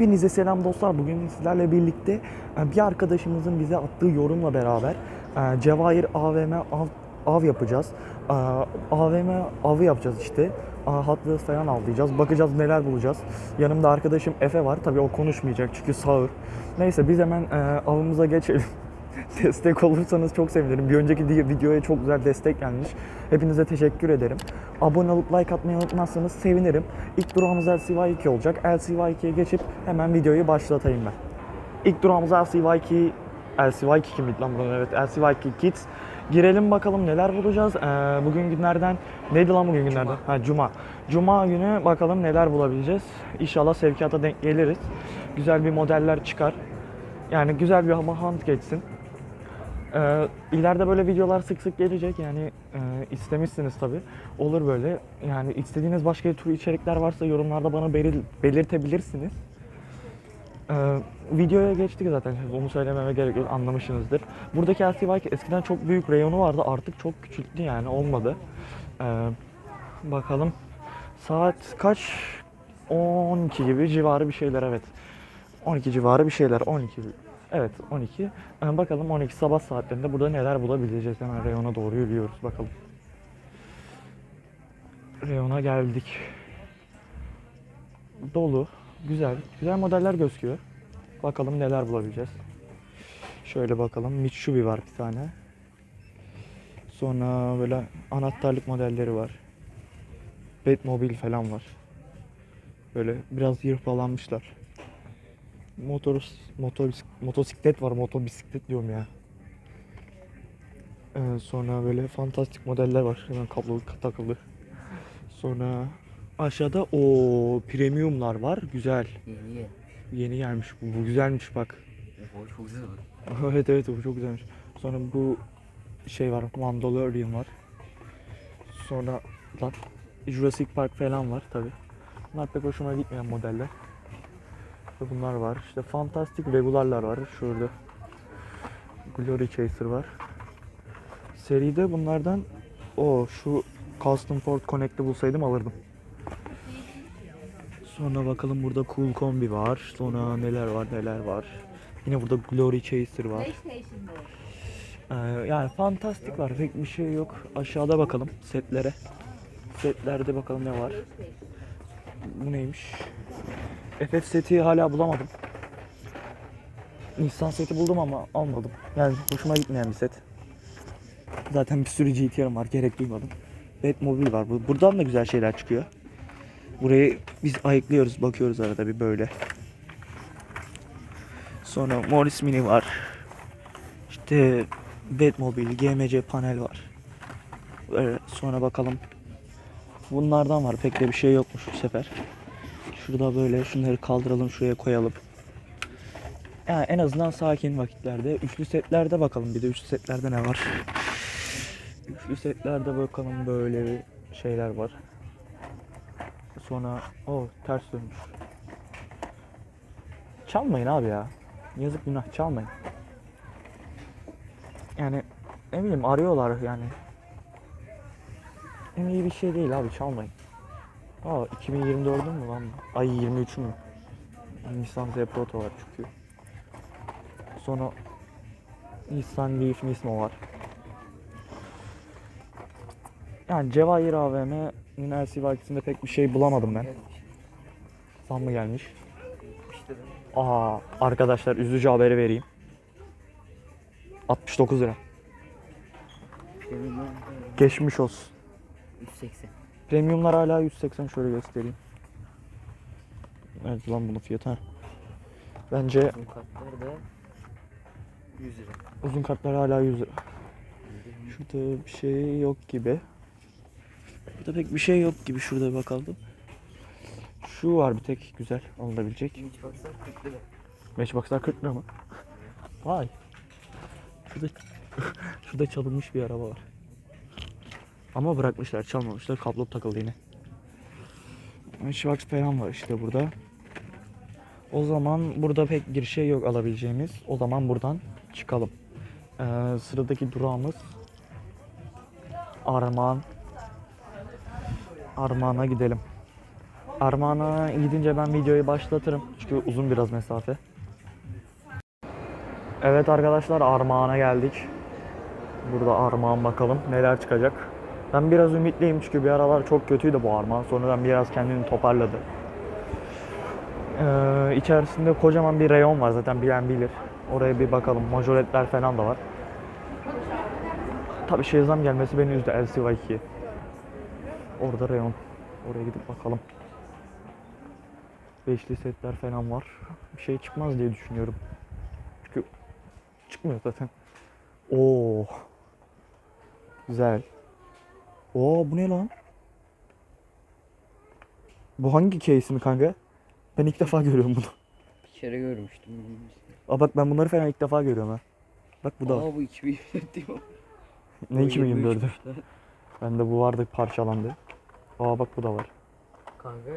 Hepinize selam dostlar. Bugün sizlerle birlikte e, bir arkadaşımızın bize attığı yorumla beraber e, Cevahir AVM av, av yapacağız. E, AVM avı yapacağız işte. Wheels falan avlayacağız. Bakacağız neler bulacağız. Yanımda arkadaşım Efe var. Tabii o konuşmayacak çünkü sağır. Neyse biz hemen avımıza geçelim. destek olursanız çok sevinirim. Bir önceki videoya çok güzel destek gelmiş. Hepinize teşekkür ederim. Abone olup like atmayı unutmazsanız sevinirim. İlk durağımız LCY2 olacak. LCY2'ye geçip hemen videoyu başlatayım ben. İlk durağımız LCY2 LCY2 kimlik lan buranın evet LCY2 Kids. Girelim bakalım neler bulacağız. Ee, bugün günlerden neydi lan bugün günlerden? Ha Cuma. Cuma günü bakalım neler bulabileceğiz. İnşallah sevkiyata denk geliriz. Güzel bir modeller çıkar. Yani güzel bir hunt geçsin. Ee, ileride böyle videolar sık sık gelecek yani e, istemişsiniz tabi olur böyle yani istediğiniz başka tür içerikler varsa yorumlarda bana belir- belirtebilirsiniz. Ee, videoya geçtik zaten onu söylememe gerek yok anlamışsınızdır. Buradaki LCY eskiden çok büyük reyonu vardı artık çok küçülttü yani olmadı. Ee, bakalım saat kaç? 12 gibi civarı bir şeyler evet. 12 civarı bir şeyler 12 Evet 12. Ee, bakalım 12 sabah saatlerinde burada neler bulabileceğiz. Hemen reyona doğru yürüyoruz bakalım. Reyona geldik. Dolu. Güzel. Güzel modeller gözüküyor. Bakalım neler bulabileceğiz. Şöyle bakalım. Mitsubishi var bir tane. Sonra böyle anahtarlık modelleri var. Batmobile falan var. Böyle biraz yırpalanmışlar. Motor, motor, motosiklet var. Motobisiklet diyorum ya. Ee, sonra böyle fantastik modeller var. Hemen kablo takıldı. Sonra aşağıda o premiumlar var. Güzel. İyi. Yeni gelmiş bu. Bu güzelmiş bak. O çok güzel evet evet bu çok güzelmiş. Sonra bu şey var. Mandalorian var. Sonra lan Jurassic Park falan var tabi. Bunlar pek hoşuma gitmeyen modeller. İşte bunlar var. İşte fantastik regularlar var. Şurada. Glory Chaser var. Seride bunlardan o şu Custom Ford Connect'i bulsaydım alırdım. Sonra bakalım burada Cool Kombi var. Sonra neler var neler var. Yine burada Glory Chaser var. Ee, yani fantastik var. Pek bir şey yok. Aşağıda bakalım setlere. Setlerde bakalım ne var. Bu neymiş? FF seti hala bulamadım. Nissan seti buldum ama almadım. Yani hoşuma gitmeyen bir set. Zaten bir sürü GTR'ım var. Gerek duymadım. Batmobile var. Bu- Buradan da güzel şeyler çıkıyor. Burayı biz ayıklıyoruz. Bakıyoruz arada bir böyle. Sonra Morris Mini var. İşte Batmobile, GMC panel var. Böyle sonra bakalım. Bunlardan var. Pek de bir şey yokmuş bu sefer. Şurada böyle şunları kaldıralım şuraya koyalım. Yani en azından sakin vakitlerde. Üçlü setlerde bakalım bir de üçlü setlerde ne var. Üçlü setlerde bakalım böyle şeyler var. Sonra o ters dönmüş. Çalmayın abi ya. Yazık günah çalmayın. Yani ne bileyim arıyorlar yani. Hem iyi bir şey değil abi çalmayın. Aa 2024'ün mü lan? Ay 23 mü? Nissan Z Proto var çünkü. Sonra Nissan Leaf Nismo var. Yani Cevahir AVM'nin LC vakitinde pek bir şey bulamadım ben. Zam mı gelmiş? Aa arkadaşlar üzücü haberi vereyim. 69 lira. benim Geçmiş olsun. 180. Premiumlar hala 180 şöyle göstereyim. Evet lan bunun fiyatı ha. Bence Uzun katlar da 100 lira. uzun katlar hala 100 lira. Şurada bir şey yok gibi. Burada pek bir şey yok gibi şurada bakalım. Şu var bir tek güzel alınabilecek. Baksan 40 lira. Matchbox'lar 40 lira mı? Vay. Şurada şurada çalınmış bir araba var. Ama bırakmışlar, çalmamışlar. Kablo takıldı yine. Matchbox falan var işte burada. O zaman burada pek bir şey yok alabileceğimiz. O zaman buradan çıkalım. Ee, sıradaki durağımız Armağan. Armağan'a gidelim. Armağan'a gidince ben videoyu başlatırım. Çünkü uzun biraz mesafe. Evet arkadaşlar Armağan'a geldik. Burada Armağan bakalım neler çıkacak. Ben biraz ümitliyim çünkü bir aralar çok kötüydü bu Armağan. Sonradan biraz kendini toparladı. Ee, içerisinde kocaman bir reyon var zaten bilen bilir. Oraya bir bakalım. Majoretler falan da var. Tabii şey zam gelmesi beni üzdü LCY2. Orada reyon. Oraya gidip bakalım. Beşli setler falan var. Bir şey çıkmaz diye düşünüyorum. Çünkü çıkmıyor zaten. Oo. Güzel. Oo bu ne lan? Bu hangi case mi kanka? Ben ilk defa görüyorum bunu. Bir kere görmüştüm. Aa bak ben bunları falan ilk defa görüyorum ha. Bak bu da var. Aa bu 2024 değil mi? Ne 2024'ü? 23'müş lan. Bende bu vardı parçalandı. Aa bak bu da var. Kanka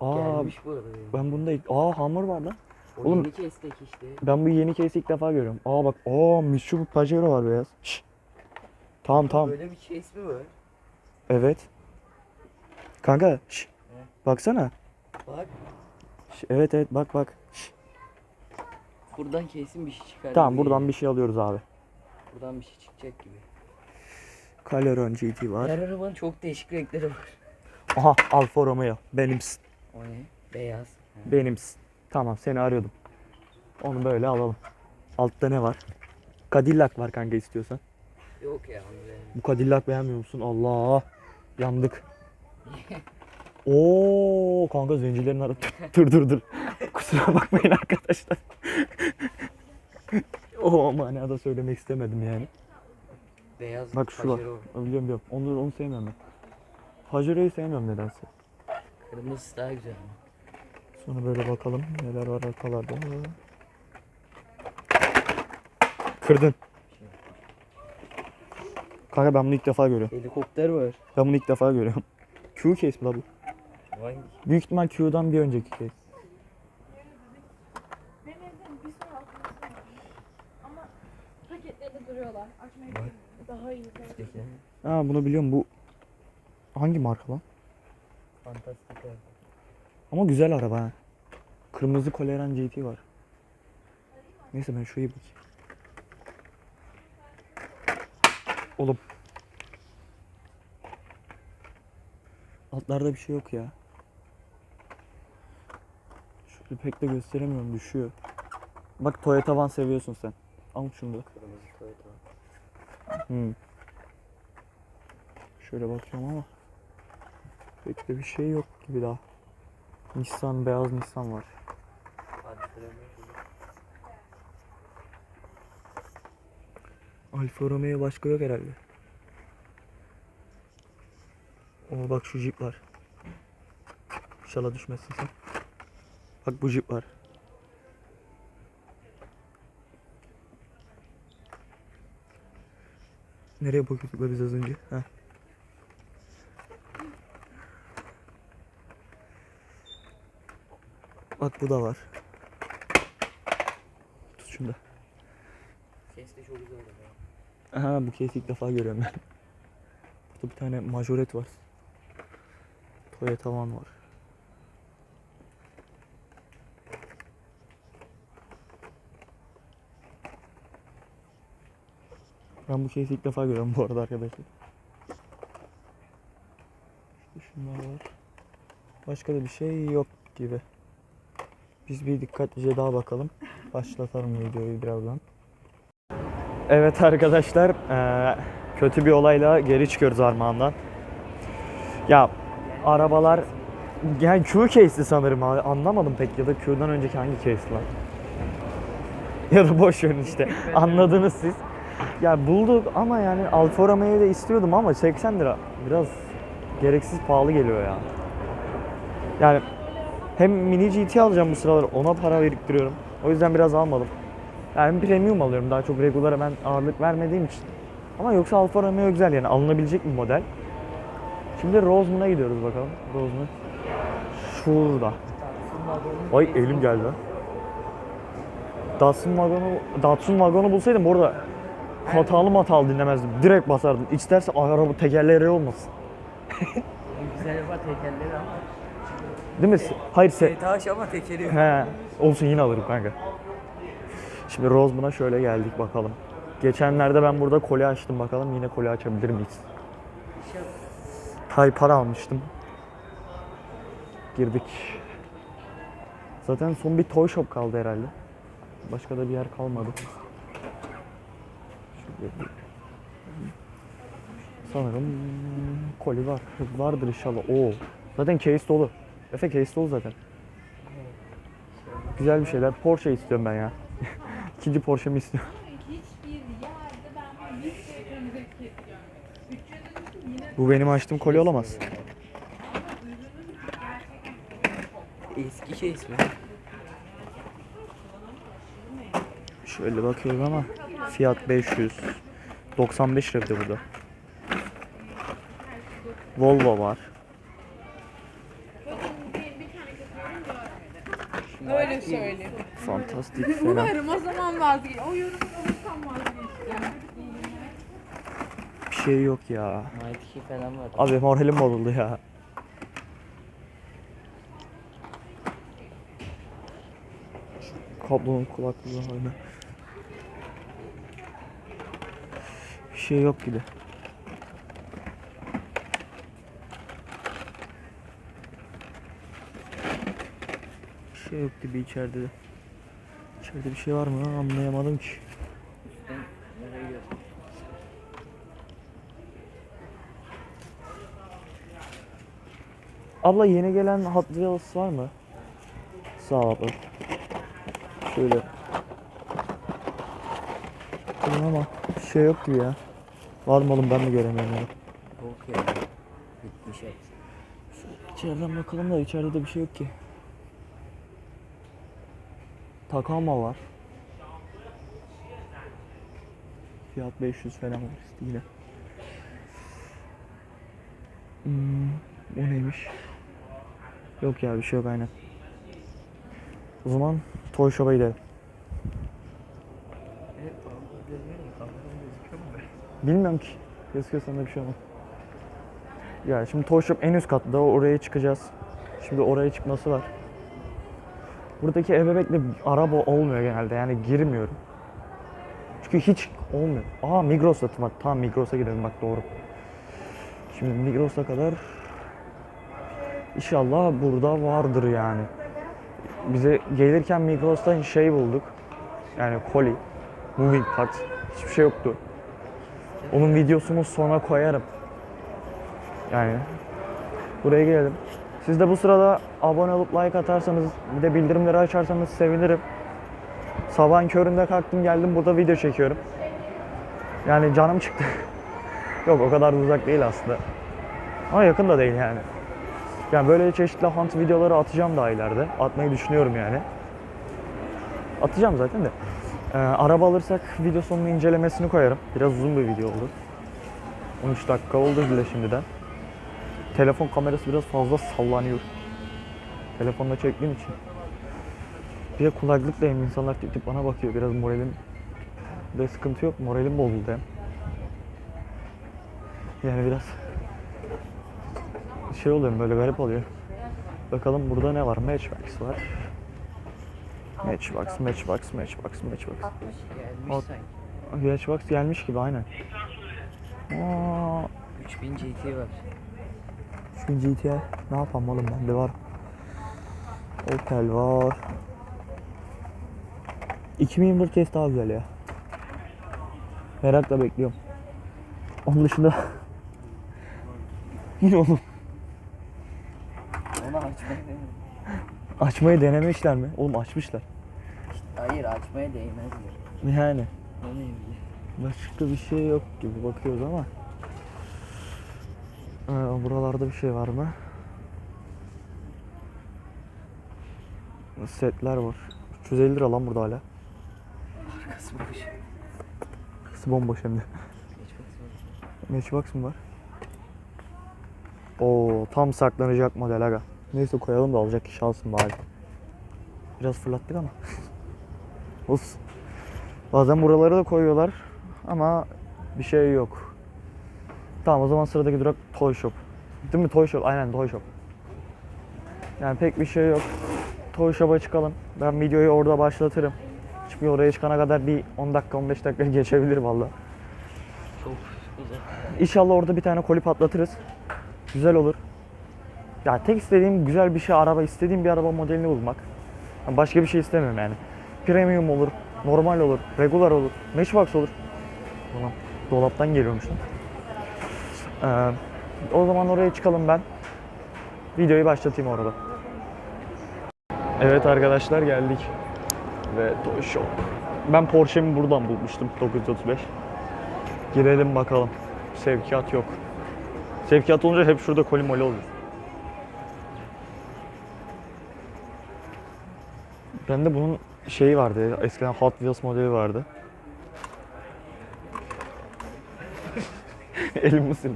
Aa gelmiş bu arada. ben bunda ilk... Aa hamur var lan. O oğlum- yeni kestek işte. Ben bu yeni case ilk defa görüyorum. Aa bak aa Mitsubishi Pajero var beyaz. Şşş. Tamam tamam. Böyle bir case mi var? Evet. Kanka şş. Baksana. Bak Şş, evet evet bak bak. Şş. buradan kesin bir şey çıkar. Tamam gibi buradan bir şey alıyoruz abi. Buradan bir şey çıkacak gibi. Caleron GT var. Her arabanın çok değişik renkleri var. Aha Alfa Romeo. Benimsin. O ne? Beyaz. Ha. Benimsin. Tamam seni arıyordum. Onu böyle alalım. Altta ne var? Cadillac var kanka istiyorsan. Yok ya onu beğenmedim. Bu Cadillac beğenmiyor musun? Allah. Yandık. Oo kanka zencilerin arası. dur dur dur. Kusura bakmayın arkadaşlar. o manada söylemek istemedim yani. Beyaz Bak şu var. Pajero. Biliyorum biliyorum. Onu, onu sevmiyorum ben. Pajero'yu sevmiyorum nedense. Kırmızısı daha güzel. Sonra böyle bakalım neler var arkalarda. Kırdın. Kanka ben bunu ilk defa görüyorum. Helikopter var. Ben bunu ilk defa görüyorum. Q case mi la bu? Hangi? Büyük ihtimal Q'dan bir önceki case. Duruyorlar. Açmayı. Daha iyi. Ha bunu biliyorum bu hangi marka lan? Fantastik. Ama güzel araba ha. Kırmızı Koleran GT var. Neyse ben şuraya bakayım. Oğlum. Altlarda bir şey yok ya. Şöyle pek de gösteremiyorum düşüyor. Bak Toyota Van seviyorsun sen. Al şunu da. Kırmızı Toyota. Hmm. Şöyle bakıyorum ama pek de bir şey yok gibi daha. Nissan beyaz Nissan var. Alfa Romeo başka yok herhalde. Oo bak şu Jeep var. İnşallah düşmezsin sen. Bak bu Jeep var. Nereye bakıyorduk be biz az önce? Heh. Bak bu da var. Tut şunu da. Ses de çok güzel. Aha bu keyfi ilk defa görüyorum ben. Burada bir tane majoret var. Toyota Van var. Ben bu keyfi ilk defa görüyorum bu arada arkadaşlar. İşte şunlar var. Başka da bir şey yok gibi. Biz bir dikkatlice daha bakalım. Başlatalım videoyu birazdan. Evet arkadaşlar, eee, kötü bir olayla geri çıkıyoruz Armağan'dan. Ya arabalar yani Q case'li sanırım abi. anlamadım pek ya da Q'dan önceki hangi case lan? Ya da boş verin işte. Anladınız siz. Ya bulduk ama yani Alfa Romeo'yu da istiyordum ama 80 lira biraz gereksiz pahalı geliyor ya. Yani hem mini GT alacağım bu sıralar ona para biriktiriyorum. O yüzden biraz almadım. Yani premium alıyorum daha çok regular'a ben ağırlık vermediğim için. Ama yoksa Alfa Romeo güzel yani alınabilecek bir model. Şimdi Roseman'a gidiyoruz bakalım. Roseman. Şurada. Ay elim geldi lan. Datsun vagonu, Datsun vagonu bulsaydım bu arada hatalı hatalı dinlemezdim. Direkt basardım. İsterse araba tekerleri olmasın. Güzel araba tekerleri ama. Değil mi? Hayır se Taş ama tekeri yok. He. Olsun yine alırım kanka. Şimdi Roseman'a şöyle geldik bakalım. Geçenlerde ben burada kolye açtım bakalım yine kolye açabilir miyiz? Hay para almıştım. Girdik. Zaten son bir toy shop kaldı herhalde. Başka da bir yer kalmadı. Sanırım koli var. Vardır inşallah. Oo. Zaten case dolu. Efe case dolu zaten. Güzel bir şeyler. Porsche istiyorum ben ya. İkinci Porsche'mi istiyorum. Hiçbir yerde ben bir sürü önümüzdeki 300'ün yine Bu benim açtığım koli olamaz. Eski şey ismi. Şöyle bakıyorum ama fiyat 500. 95 lira burada. Volvo var. Fantastik falan. Umarım o zaman vazgeç. O yorumu alırsam vazgeçeceğim. Bir şey yok ya. 2 falan var. Abi moralim bozuldu ya. Kablonun kulaklığı hala. Bir şey yok gibi. Bir şey yok gibi içeride de. İçeride bir şey var mı anlayamadım ki. Abla yeni gelen Hot Wheels var mı? Sağ ol abla. Şöyle. Bakın ama bir şey yok gibi ya. Var mı oğlum ben mi göremiyorum ya? Yok ya. Bitmiş. İçeriden bakalım da içeride de bir şey yok ki. Takama var. Fiyat 500 falan var işte yine. Hmm, o neymiş? Yok ya bir şey yok aynen. O zaman Toy Shop'a gidelim. Bilmiyorum ki. Gözüküyor sende bir şey olmaz. Ya şimdi Toy Shop en üst katta. Oraya çıkacağız. Şimdi oraya çıkması var. Buradaki ebebekle araba olmuyor genelde. Yani girmiyorum. Çünkü hiç olmuyor. Aa Migros'ta bak. Tamam Migros'a gidelim bak doğru. Şimdi Migros'a kadar İnşallah burada vardır yani. Bize gelirken Migros'tan şey bulduk. Yani koli, moving parts. Hiçbir şey yoktu. Onun videosunu sonra koyarım. Yani buraya gelelim. Siz de bu sırada abone olup like atarsanız bir de bildirimleri açarsanız sevinirim. Sabahın köründe kalktım geldim burada video çekiyorum. Yani canım çıktı. Yok o kadar da uzak değil aslında. Ama yakın da değil yani. Yani böyle çeşitli hunt videoları atacağım daha ileride. Atmayı düşünüyorum yani. Atacağım zaten de. Ee, araba alırsak video sonunu incelemesini koyarım. Biraz uzun bir video oldu. 13 dakika oldu bile şimdiden. Telefon kamerası biraz fazla sallanıyor. Telefonla çektiğim için. Bir de kulaklıklayım insanlar tip tip bana bakıyor. Biraz moralim de sıkıntı yok. Moralim bozuldu hem. Yani biraz şey oluyor böyle garip oluyor. Bakalım burada ne var? Matchbox var. Matchbox, Matchbox, Matchbox, Matchbox. Gelmiş Al. sanki. Matchbox gelmiş gibi aynen. Aa, 3000 GT var. 3000 GTI ne yapalım oğlum bende var. Opel var. 2021 case daha güzel ya. Merakla bekliyorum. Onun dışında yine oğlum açmaya değmez. açmayı denemişler mi? Oğlum açmışlar. Hayır açmaya değmez diyor. Yani başka bir şey yok gibi bakıyoruz ama. Ee, buralarda bir şey var mı? Setler var. 350 lira lan burada hala. Arkası boş. Kısı bomboş hem de. Matchbox mı var? Oo tam saklanacak model aga. Neyse koyalım da alacak kişi alsın bari. Biraz fırlattık ama. Olsun. Bazen buraları da koyuyorlar ama bir şey yok. Tamam o zaman sıradaki durak Toy Shop. Değil mi Toy Shop? Aynen Toy Shop. Yani pek bir şey yok. Toy Shop'a çıkalım. Ben videoyu orada başlatırım. Çünkü oraya çıkana kadar bir 10 dakika 15 dakika geçebilir valla. Çok güzel. İnşallah orada bir tane koli patlatırız. Güzel olur. Ya tek istediğim güzel bir şey araba, istediğim bir araba modelini bulmak. Yani başka bir şey istemiyorum yani. Premium olur, normal olur, regular olur, matchbox olur. Ulan dolaptan geliyormuş lan. Ee, o zaman oraya çıkalım ben. Videoyu başlatayım orada. Evet arkadaşlar geldik. Ve Toy Shop. Ben Porsche'mi buradan bulmuştum 935. Girelim bakalım. Sevkiyat yok. Sevkiyat olunca hep şurada koli moli oluyor. Bende bunun şeyi vardı. Eskiden Hot Wheels modeli vardı. Elim ısırdı.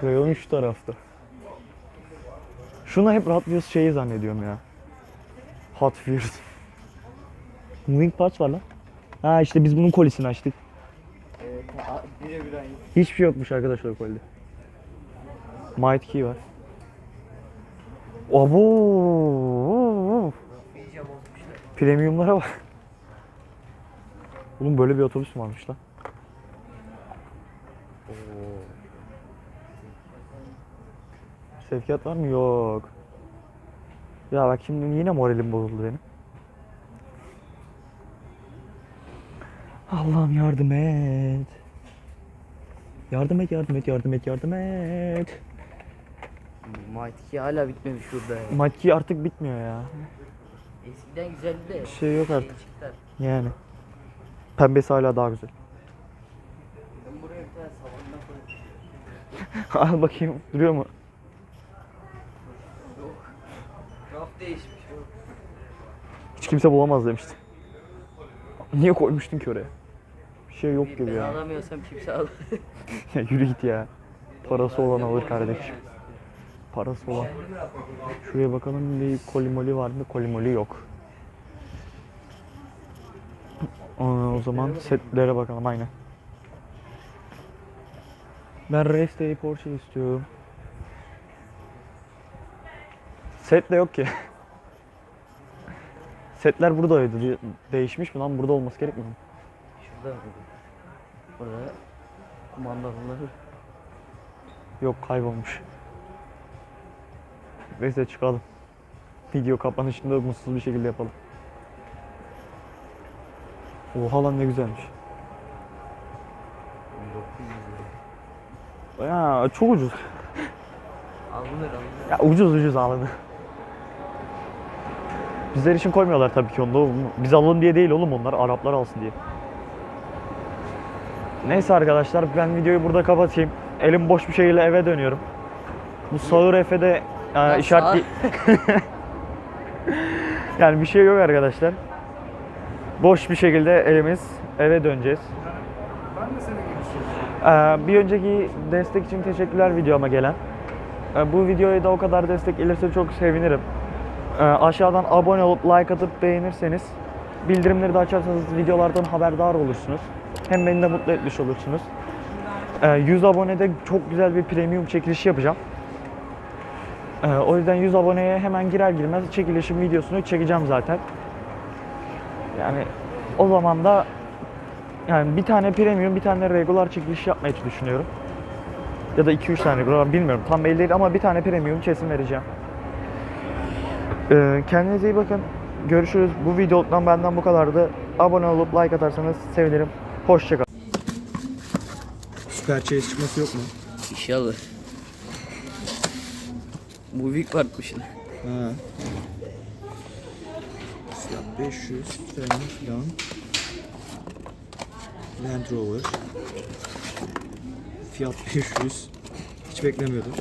Krayon şu tarafta. Şuna hep Hot şeyi zannediyorum ya. Hot. Moving parts var lan. Ha işte biz bunun kolisini açtık. Hiçbir şey yokmuş arkadaşlar kolide. Might key var. Abo! Premiumlara bak. Oğlum böyle bir otobüs varmış lan? Sevkiyat var mı? Yok. Ya bak şimdi yine moralim bozuldu benim. Allah'ım yardım et. Yardım et, yardım et, yardım et, yardım et. Key hala bitmemiş şurada ya. Makki artık bitmiyor ya. Eskiden güzeldi de. Bir şey yok artık. Değişikler. Yani. Pembesi hala daha güzel. Ben buraya bir tane. Al bakayım duruyor mu? Yok. Raf değişmiş. Yok. Hiç kimse bulamaz demişti. Niye koymuştun ki oraya? Bir şey yok gibi ben ya. alamıyorsam kimse al. Ya Yürü git ya. Parası olan alır kardeşim. Parası olan. Şuraya bakalım bir kolimoli var mı? Kolimoli yok. Aa, o zaman setlere bakalım aynen. Ben Race Day Porsche istiyorum. Set de yok ki. Setler buradaydı. De- Değişmiş mi lan? Burada olması gerekmiyor mu? Şurada var. Burada kumandaları. Yok kaybolmuş. Neyse çıkalım. Video kapanışında mutsuz bir şekilde yapalım. Oha lan ne güzelmiş. 1900 lira. Ya çok ucuz. Alınır alınır. Ya ucuz ucuz alınır. Bizler için koymuyorlar tabii ki onu. Biz alın diye değil oğlum onlar. Araplar alsın diye. Neyse arkadaşlar ben videoyu burada kapatayım. Elim boş bir şekilde eve dönüyorum. Bu sağır Efe'de e, Ya işaretli... yani bir şey yok arkadaşlar. Boş bir şekilde elimiz eve döneceğiz. Ee, bir önceki destek için teşekkürler videoma gelen. Ee, bu videoya da o kadar destek gelirse çok sevinirim. Ee, aşağıdan abone olup like atıp beğenirseniz bildirimleri de açarsanız videolardan haberdar olursunuz. Hem beni de mutlu etmiş olursunuz. Ee, 100 abonede çok güzel bir premium çekilişi yapacağım. Ee, o yüzden 100 aboneye hemen girer girmez çekilişin videosunu çekeceğim zaten. Yani o zaman da yani bir tane premium bir tane regular çekiliş yapmayı düşünüyorum. Ya da 2-3 tane regular bilmiyorum tam belli değil ama bir tane premium kesin vereceğim. Ee, kendinize iyi bakın. Görüşürüz. Bu videodan benden bu kadardı. Abone olup like atarsanız sevinirim. Hoşçakalın. Süper chase çıkması yok mu? İnşallah. Bu büyük varmış. Ha. Fiyat 500 falan filan. Land Rover. Fiyat 500. Hiç beklemiyordum.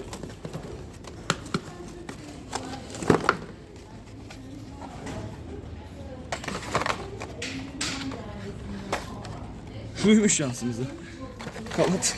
Şuymuş şansımıza. Kapat.